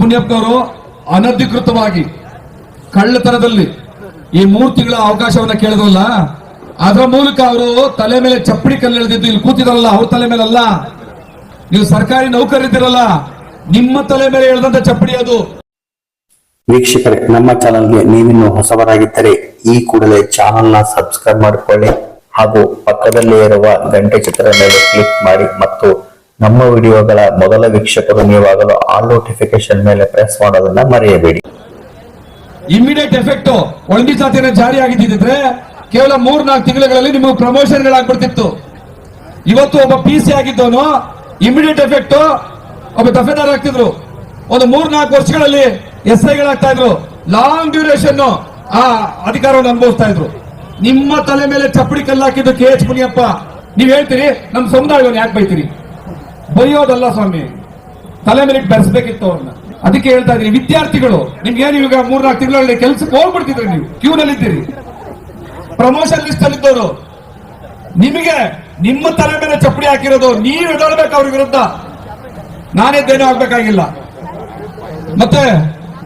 ಮುನಿಯಪ್ಪನವರು ಅನಧಿಕೃತವಾಗಿ ಕಳ್ಳತನದಲ್ಲಿ ಈ ಮೂರು ತಿಂಗಳ ಅವಕಾಶವನ್ನ ಕೇಳಿದ್ರಲ್ಲ, ಅದರ ಮೂಲಕ ಅವರು ತಲೆ ಮೇಲೆ ಚಪ್ಪಡಿ ಕಲ್ಲು ಎಳೆದಿದ್ದು ಇಲ್ಲಿ ಕೂತಿದ್ರಲ್ಲ, ಅವ್ರ ತಲೆ ಮೇಲೆ ಅಲ್ಲ ನೀವು ಸರ್ಕಾರಿ ನೌಕರರಿದ್ದೀರಲ್ಲ, ನಿಮ್ಮ ತಲೆ ಮೇಲೆ ಎಳೆದಂತ ಚಪ್ಪಡಿ ಅದು. ವೀಕ್ಷಕರೇ, ನಮ್ಮ ಚಾನಲ್ಗೆ ನೀವಿನ್ನು ಹೊಸಬರಾಗಿದ್ದರೆ ಈ ಕೂಡಲೇ ಚಾನಲ್ನ ಸಬ್ಸ್ಕ್ರೈಬ್ ಮಾಡಿಕೊಳ್ಳಿ ಹಾಗೂ ಪಕ್ಕದಲ್ಲೇ ಇರುವ ಗಂಟೆ ಚಿತ್ರದ ಮೇಲೆ ಕ್ಲಿಕ್ ಮಾಡಿ ಮತ್ತು ನಮ್ಮ ವಿಡಿಯೋಗಳ ಮೊದಲ ವೀಕ್ಷಕರು ನೀವಾಗಲು ಆಲ್ ನೋಟಿಫಿಕೇಶನ್ ಮೇಲೆ ಪ್ರೆಸ್ ಮಾಡೋದನ್ನ ಮರೆಯಬೇಡಿ. ಇಮಿಡಿಯೇಟ್ ಎಫೆಕ್ಟ್ ಒಳಗಿ ಸಾತಿನ ಜಾರಿ ಆಗಿದ್ದಿದ್ರೆ ಕೇವಲ ಮೂರ್ ನಾಲ್ಕು ತಿಂಗಳಲ್ಲಿ ನಿಮಗೆ ಪ್ರಮೋಷನ್ ಗಳಾಗ್ಬಿಡ್ತಿತ್ತು. ಇವತ್ತು ಒಬ್ಬ ಪಿ ಸಿ ಆಗಿದ್ದವನು ಇಮಿಡಿಯೇಟ್ ಎಫೆಕ್ಟ್ ಒಬ್ಬ ದಫೆದಾರ್ ಆಗ್ತಿದ್ರು. ಒಂದು ಮೂರ್ ನಾಲ್ಕು ವರ್ಷಗಳಲ್ಲಿ ಎಸ್ ಐಗಳಾಗ್ತಾ ಇದ್ರು. ಲಾಂಗ್ ಡ್ಯೂರೇಷನ್ ಆ ಅಧಿಕಾರವನ್ನು ಅನುಭವಿಸ್ತಾ ಇದ್ರು. ನಿಮ್ಮ ತಲೆ ಮೇಲೆ ಚಪ್ಪಡಿ ಕಲ್ಲಾಕಿದ್ದು ಕೆ ಎಚ್ ಮುನಿಯಪ್ಪ. ನೀವ್ ಹೇಳ್ತೀರಿ, ನಮ್ ಸಮುದಾಯವನ್ನು ಯಾಕೆ ಬೈತೀರಿ? ಬೈಯೋದಲ್ಲ ಸ್ವಾಮಿ. ತಲೆ ಮೇಲೆ ಬೆರೆಸ್ಬೇಕಿತ್ತು ಅವ್ರನ್ನ. ಅದಕ್ಕೆ ಹೇಳ್ತಾ ಇದ್ದೀನಿ, ವಿದ್ಯಾರ್ಥಿಗಳು, ನಿಮ್ಗೆ ಏನು ಈಗ ಮೂರ್ನಾಲ್ಕು ತಿಂಗಳಲ್ಲಿ ಕೆಲ್ಸಕ್ಕೆ ಹೋಗ್ಬಿಡ್ತಿದ್ರಿ ನೀವು? ಕ್ಯೂ ನಲ್ಲಿ ಇದ್ದೀರಿ. ಪ್ರಮೋಷನ್ ಲಿಸ್ಟ್ ಅಲ್ಲಿ ಇದ್ದವರು, ನಿಮಗೆ ನಿಮ್ಮ ತಲೆ ಮೇಲೆ ಚಪ್ಪಡಿ ಹಾಕಿರೋದು, ನೀವು ಎದಳ್ಬೇಕು ಅವ್ರ ವಿರುದ್ಧ. ನಾನೇದ್ದೇನೂ ಆಗ್ಬೇಕಾಗಿಲ್ಲ. ಮತ್ತೆ,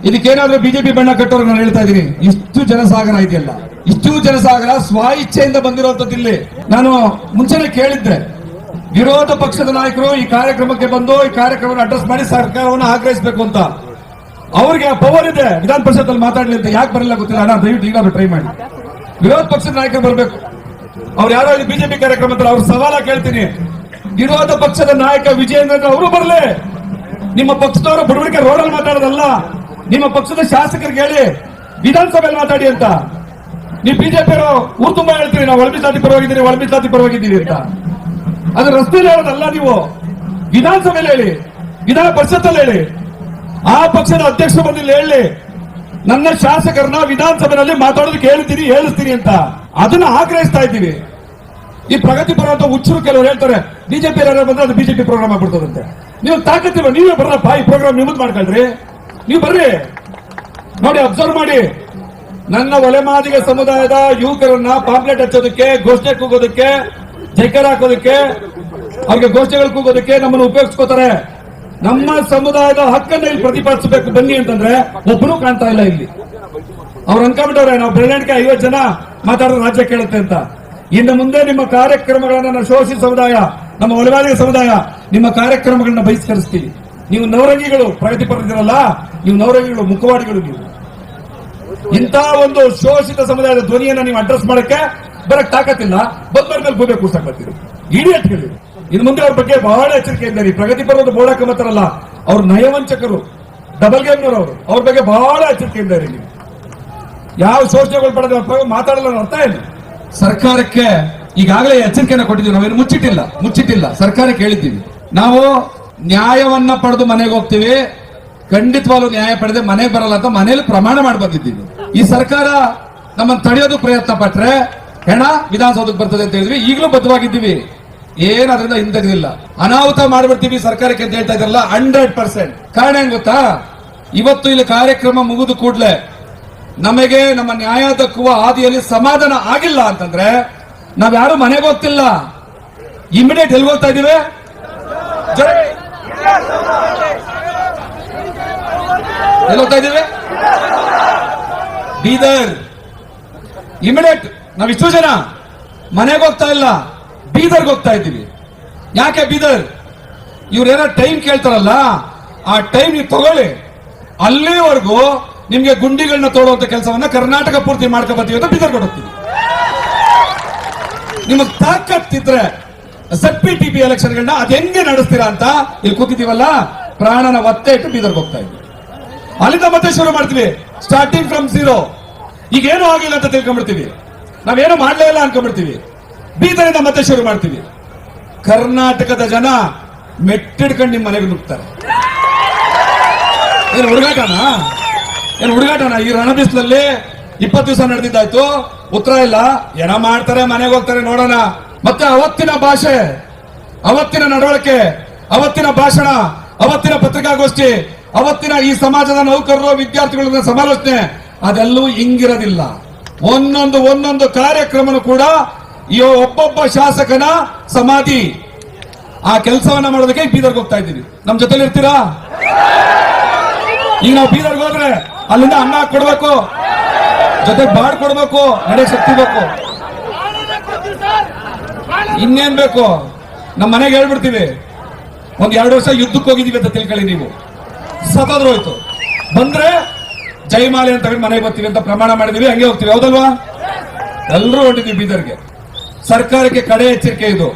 ಇದಕ್ಕೇನಾದ್ರೂ ಬಿಜೆಪಿ ಬಣ್ಣ ಕಟ್ಟೋರು ನಾನು ಹೇಳ್ತಾ ಇದ್ದೀನಿ, ಇಷ್ಟು ಜನಸಾಗರ ಇದೆಯಲ್ಲ. ಇಷ್ಟು ಜನಸಾಗರ ಸ್ವ ಇಚ್ಛೆಯಿಂದ ಬಂದಿರುವಂತದ್ದು ಇಲ್ಲಿ ನಾನು ಮುಂಚೆನೆ ಕೇಳಿದ್ದೆ ವಿರೋಧ ಪಕ್ಷದ ನಾಯಕರು ಈ ಕಾರ್ಯಕ್ರಮಕ್ಕೆ ಬಂದು ಈ ಕಾರ್ಯಕ್ರಮವನ್ನು ಅಡ್ರೆಸ್ ಮಾಡಿ ಸರ್ಕಾರವನ್ನು ಆಗ್ರಹಿಸಬೇಕು ಅಂತ. ಅವ್ರಿಗೆ ಆ ಪವರ್ ಇದೆ. ವಿಧಾನ ಪರಿಷತ್ ಅಲ್ಲಿ ಮಾತಾಡ್ಲಿ ಅಂತ ಯಾಕೆ ಬರಲ್ಲ ಗೊತ್ತಿಲ್ಲ. ನಾನು ದಯವಿಟ್ಟು ಈಗ ಟ್ರೈ ಮಾಡಿ. ವಿರೋಧ ಪಕ್ಷದ ನಾಯಕರು ಬರಬೇಕು. ಅವ್ರು ಯಾರೋ ಇಲ್ಲಿ ಬಿಜೆಪಿ ಕಾರ್ಯಕ್ರಮ ಅವ್ರ ಸವಾಲ ಕೇಳ್ತೀನಿ. ವಿರೋಧ ಪಕ್ಷದ ನಾಯಕ ವಿಜಯೇಂದ್ರ ಅವರು ಬರಲಿ. ನಿಮ್ಮ ಪಕ್ಷದವರು ಬಡವಳಿಕೆ ರೋಡಲ್ಲಿ ಮಾತಾಡೋದಲ್ಲ. ನಿಮ್ಮ ಪಕ್ಷದ ಶಾಸಕರಿಗೆ ಹೇಳಿ. ವಿಧಾನಸಭೆಯಲ್ಲಿ ಮಾತಾಡಿ ಅಂತ. ನೀವು ಬಿಜೆಪಿ ಊರು ತುಂಬಾ ಹೇಳ್ತೀವಿ ನಾವು ಒಳಬಿ ಜಾತಿ ಪರವಾಗಿದ್ದೀರಿ ಒಳಮಿ ಜಾತಿ ಪರವಾಗಿದ್ದೀರಿ ಅಂತ. ಅದು ರಸ್ತೆಯಲ್ಲಿ ಹೇಳೋದಲ್ಲ ನೀವು. ವಿಧಾನಸಭೆಯಲ್ಲಿ ಹೇಳಿ, ವಿಧಾನ ಪರಿಷತ್ತಲ್ಲಿ ಹೇಳಿ, ಆ ಪಕ್ಷದ ಅಧ್ಯಕ್ಷ ಬಂದಿಲ್ಲ ಹೇಳಿ, ನನ್ನ ಶಾಸಕರನ್ನ ವಿಧಾನಸಭೆಯಲ್ಲಿ ಮಾತಾಡೋದಕ್ಕೆ ಹೇಳ್ತೀನಿ ಹೇಳಿಸ್ತೀನಿ ಅಂತ. ಅದನ್ನ ಆಗ್ರಹಿಸ್ತಾ ಇದ್ದೀವಿ. ಈ ಪ್ರಗತಿ ಪರ ಅಂತ ಹುಚ್ಚರು ಕೆಲವರು ಹೇಳ್ತಾರೆ, ಬಿಜೆಪಿ ಬಂದ್ರೆ ಅದು ಬಿಜೆಪಿ ಪ್ರೋಗ್ರಾಮ್ ಆಗ್ಬಿಡ್ತದಂತೆ. ನೀವು ತಾಕತ್ತಿವ ನೀವೇ ಬರಲ್ಲಪ್ಪ ಈ ಪ್ರೋಗ್ರಾಮ್ ನಿಮ್ಮದು ಮಾಡ್ಕೊಳ್ರಿ. ನೀವು ಬರ್ರಿ. ನೋಡಿ ಅಬ್ಸರ್ವ್ ಮಾಡಿ. ನನ್ನ ಒಲೆಮಾದಿಗ ಸಮುದಾಯದ ಯುವಕರನ್ನ ಪಾಂಪ್ಲೆಟ್ ಹಚ್ಚೋದಕ್ಕೆ, ಘೋಷಣೆ ಕೂಗೋದಕ್ಕೆ ಜೈಕರ್ ಹಾಕೋದಕ್ಕೆ, ಅವ್ರಿಗೆ ಗೋಷ್ಠಿಗಳು ಕೂಗೋದಕ್ಕೆ ನಮ್ಮನ್ನು ಉಪಯೋಗಿಸ್ಕೋತಾರೆ. ನಮ್ಮ ಸಮುದಾಯದ ಹಕ್ಕನ್ನ ಇಲ್ಲಿ ಪ್ರತಿಪಾದಿಸಬೇಕು, ಬನ್ನಿ ಅಂತಂದ್ರೆ ಒಬ್ಬರು ಕಾಣ್ತಾ ಇಲ್ಲ ಇಲ್ಲಿ. ಅವ್ರು ಅನ್ಕೊಂಡ್ಬಿಟ್ಟವ್ರೆ ನಾವು ಬೆರಳಿಕೆ ಐವತ್ತು ಜನ ಮಾತಾಡೋ ರಾಜ್ಯ ಕೇಳುತ್ತೆ ಅಂತ. ಇನ್ನು ಮುಂದೆ ನಿಮ್ಮ ಕಾರ್ಯಕ್ರಮಗಳನ್ನ ಶೋಷಿ ಸಮುದಾಯ, ನಮ್ಮ ಒಳವಾದಿಗ ಸಮುದಾಯ, ನಿಮ್ಮ ಕಾರ್ಯಕ್ರಮಗಳನ್ನ ಬಹಿಷ್ಕರಿಸ್ತೀವಿ. ನೀವು ನವರಂಗಿಗಳು ಪ್ರಗತಿಪರದಿರಲ್ಲ ನೀವು ನವರಂಗಿಗಳು, ಮುಖವಾಡಿಗಳು ನೀವು. ಇಂತಹ ಒಂದು ಶೋಷಿತ ಸಮುದಾಯದ ಧ್ವನಿಯನ್ನ ನೀವು ಅಡ್ರೆಸ್ ಮಾಡಕ್ಕೆ ಬರಕ್ ತಾಕತ್ತಿಲ್ಲ ಬಂದ ಮೇಲೆ ಗೋಬೆ ಕೂರ್ಸಕ್ ಬರ್ತೀರಿ. ಇಡಿಯಟ್ಗಳು ಇನ್ನು ಮುಂದೆ ಅವ್ರ ಬಗ್ಗೆ ಬಹಳ ಎಚ್ಚರಿಕೆ ಇದ್ದಾರೆ. ಈ ಪ್ರಗತಿ ಪರ್ವದ ಬೋಡಕ್ಕೆ ಬರ್ತಾರಲ್ಲ ಅವ್ರು ನಯವಂಚಕರು ಡಬಲ್ ಗೇಮ್ನವರು ಅವರು, ಅವ್ರ ಬಗ್ಗೆ ಬಹಳ ಎಚ್ಚರಿಕೆ ಇದ್ದಾರೆ ನೀವು ಯಾವ ಶೋಷಣೆಗಳು ಪಡೆದ ಮಾತಾಡಲ್ಲ ಅರ್ಥ ಇಲ್ಲ. ಸರ್ಕಾರಕ್ಕೆ ಈಗಾಗಲೇ ಎಚ್ಚರಿಕೆಯನ್ನು ಕೊಟ್ಟಿದ್ದೀವಿ. ನಾವೇನು ಮುಚ್ಚಿಟ್ಟಿಲ್ಲ ಮುಚ್ಚಿಟ್ಟಿಲ್ಲ. ಸರ್ಕಾರಕ್ಕೆ ಹೇಳಿದ್ದೀವಿ. ನಾವು ನ್ಯಾಯವನ್ನ ಪಡೆದು ಮನೆಗೆ ಹೋಗ್ತೀವಿ. ಖಂಡಿತವಾಗ್ಲೂ ನ್ಯಾಯ ಪಡೆದೆ ಮನೆಗೆ ಬರಲ್ಲ ಅಂತ ಮನೇಲಿ ಪ್ರಮಾಣ ಮಾಡಿ ಬಂದಿದ್ದೀವಿ. ಈ ಸರ್ಕಾರ ನಮ್ಮನ್ನು ತಡೆಯೋದು ಪ್ರಯತ್ನ ಪಟ್ರೆ ಹೆಣ ವಿಧಾನಸೌಧಕ್ಕೆ ಬರ್ತದೆ ಅಂತ ಹೇಳಿದ್ವಿ. ಈಗಲೂ ಬದ್ಧವಾಗಿದ್ದೀವಿ. ಏನ್ ಅದರಿಂದ ಹಿಂದೆಗದಿಲ್ಲ ಅನಾಹುತ ಮಾಡ್ಬಿಡ್ತೀವಿ ಸರ್ಕಾರಕ್ಕೆ ಅಂತ ಹೇಳ್ತಾ ಇದ್ರಲ್ಲ ಹಂಡ್ರೆಡ್ ಪರ್ಸೆಂಟ್ ಕಾರಣ ಏನ್ ಗೊತ್ತಾ? ಇವತ್ತು ಇಲ್ಲಿ ಕಾರ್ಯಕ್ರಮ ಮುಗಿದು ಕೂಡಲೇ ನಮಗೆ ನಮ್ಮ ನ್ಯಾಯ ದಕ್ಕುವ ಹಾದಿಯಲ್ಲಿ ಸಮಾಧಾನ ಆಗಿಲ್ಲ ಅಂತಂದ್ರೆ ನಾವ್ಯಾರು ಮನೆಗೆ ಹೋಗ್ತಿಲ್ಲ. ಇಮಿಡಿಯೇಟ್ ಎಲ್ಲಿ ಹೋಗ್ತಾ ಇದೀವಿ ಎಲ್ಲಿ ಹೋಗ್ತಾ ಇದೀವಿ ಬೀದರ್. ಇಮಿಡಿಯೇಟ್ ನಾವ್ ಇಷ್ಟು ಜನ. ಮನೆಗೆ ಹೋಗ್ತಾ ಇಲ್ಲ. ಬೀದರ್ಗೆ ಹೋಗ್ತಾ ಇದ್ದೀವಿ. ಯಾಕೆ ಬೀದರ್? ಇವ್ರೇನೋ ಟೈಮ್ ಕೇಳ್ತಾರಲ್ಲ, ಆ ಟೈಮ್ ನೀವು ತಗೊಳ್ಳಿ. ಅಲ್ಲಿವರೆಗೂ ನಿಮ್ಗೆ ಗುಂಡಿಗಳನ್ನ ತೋಡುವಂತ ಕೆಲಸವನ್ನ ಕರ್ನಾಟಕ ಪೂರ್ತಿ ಮಾಡ್ಕೊ ಬರ್ತೀವಿ ಅಂತ ಬೀದರ್ ಕೊಡುತ್ತೀವಿ ನಿಮಗ್ ತಾಕತ್ತಿದ್ರೆ ಜಡ್ ಪಿ ಟಿ ಪಿ ಎಲೆಕ್ಷನ್ಗಳನ್ನ ಅದ್ ಹೆಂಗೆ ನಡೆಸ್ತೀರಾ ಅಂತ ಇಲ್ಲಿ ಕೂತಿದೀವಲ್ಲ ಪ್ರಾಣನ ಒತ್ತೆ ಇಟ್ಟು ಬೀದರ್ಗೆ ಹೋಗ್ತಾ ಇದ್ವಿ. ಅಲ್ಲಿಂದ ಮತ್ತೆ ಶುರು ಮಾಡ್ತೀವಿ. ಸ್ಟಾರ್ಟಿಂಗ್ ಫ್ರಮ್ ಝೀರೋ ಈಗ ಏನೂ ಆಗಿಲ್ಲ ಅಂತ ತಿಳ್ಕೊಂಡ್ಬಿಡ್ತೀವಿ. ನಾವೇನು ಮಾಡ್ಲೇ ಇಲ್ಲ ಅನ್ಕೊಂಡ್ಬಿಡ್ತೀವಿ. ಬೀದರಿಂದ ಮತ್ತೆ ಶುರು ಮಾಡ್ತೀವಿ. ಕರ್ನಾಟಕದ ಜನ ಮೆಟ್ಟಿಡ್ಕೊಂಡು ನಿಮ್ಮ ಮನೆಗೆ ನುಗ್ತಾರೆ. ಏನು ಹುಡುಗಾಟನ? ಏನು ಹುಡುಗಾಟನ? ಈ ರಣಬಿಸ್ಲಲ್ಲಿ ಇಪ್ಪತ್ತು ದಿವಸ ನಡೆದಿದ್ದಾಯ್ತು. ಉತ್ತರ ಇಲ್ಲ. ಏನ ಮಾಡ್ತಾರೆ, ಮನೆಗೆ ಹೋಗ್ತಾರೆ, ನೋಡೋಣ. ಮತ್ತೆ ಅವತ್ತಿನ ಭಾಷೆ, ಅವತ್ತಿನ ನಡವಳಿಕೆ, ಅವತ್ತಿನ ಭಾಷಣ, ಅವತ್ತಿನ ಪತ್ರಿಕಾಗೋಷ್ಠಿ, ಅವತ್ತಿನ ಈ ಸಮಾಜದ ನೌಕರರು ವಿದ್ಯಾರ್ಥಿಗಳ ಸಮಾಲೋಚನೆ, ಅದೆಲ್ಲೂ ಹಿಂಗಿರೋದಿಲ್ಲ. ಒಂದೊಂದು ಒಂದೊಂದು ಕಾರ್ಯಕ್ರಮ ಕೂಡ ಈ ಒಬ್ಬೊಬ್ಬ ಶಾಸಕನ ಸಮಾಧಿ. ಆ ಕೆಲಸವನ್ನ ಮಾಡೋದಕ್ಕೆ ಬೀದರ್ಗೆ ಹೋಗ್ತಾ ಇದ್ದೀವಿ ನಮ್ ಜೊತೆಲಿ ಇರ್ತೀರಾ? ಈಗ ನಾವು ಬೀದರ್ಗೆ ಹೋದ್ರೆ ಅಲ್ಲಿಂದ ಅನ್ನ ಕೊಡ್ಬೇಕು ಜೊತೆ ಬಾಡ್ ಕೊಡ್ಬೇಕು ನಡೆ ಶಕ್ತಿ ಬೇಕು. ಇನ್ನೇನ್ ಬೇಕು? ನಮ್ಮ ಮನೆಗೆ ಹೇಳ್ಬಿಡ್ತೀವಿ. ಒಂದ್ ಎರಡು ವರ್ಷ ಯುದ್ಧಕ್ಕೆ ಹೋಗಿದೀವಿ ಅಂತ ತಿಳ್ಕೊಳ್ಳಿ ನೀವು. ಸತೋದ್ರು ಹೋಯ್ತು ಬಂದ್ರೆ ಜೈಮಾಲೆ ಅಂತ ತಗೊಂಡು ಮನೆಗೆ ಬರ್ತೀವಿ ಅಂತ ಪ್ರಮಾಣ ಮಾಡಿದೀವಿ, ಹಂಗೆ ಹೋಗ್ತೀವಿ, ಹೌದಲ್ವಾ? ಎಲ್ಲರೂ ಹೊಂಟಿದ್ವಿ ಬೀದರ್ಗೆ. ಸರ್ಕಾರಕ್ಕೆ ಕಡೆ ಎಚ್ಚರಿಕೆ ಇದು.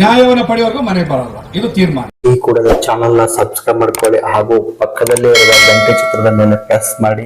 ನ್ಯಾಯವನ್ನು ಪಡೆಯುವವರೆಗೂ ಮನೆಗೆ ಬರಲ್ಲ. ಇದು ತೀರ್ಮಾನ. ಈ ಕೂಡ ಚಾನಲ್ನ ಸಬ್ಸ್ಕ್ರೈಬ್ ಮಾಡ್ಕೊಳ್ಳಿ ಹಾಗೂ ಪಕ್ಕದಲ್ಲೇ ಇರುವ ಗಂಟೆ ಚಿತ್ರದ ಮೇಲೆ ಪ್ರೆಸ್ ಮಾಡಿ.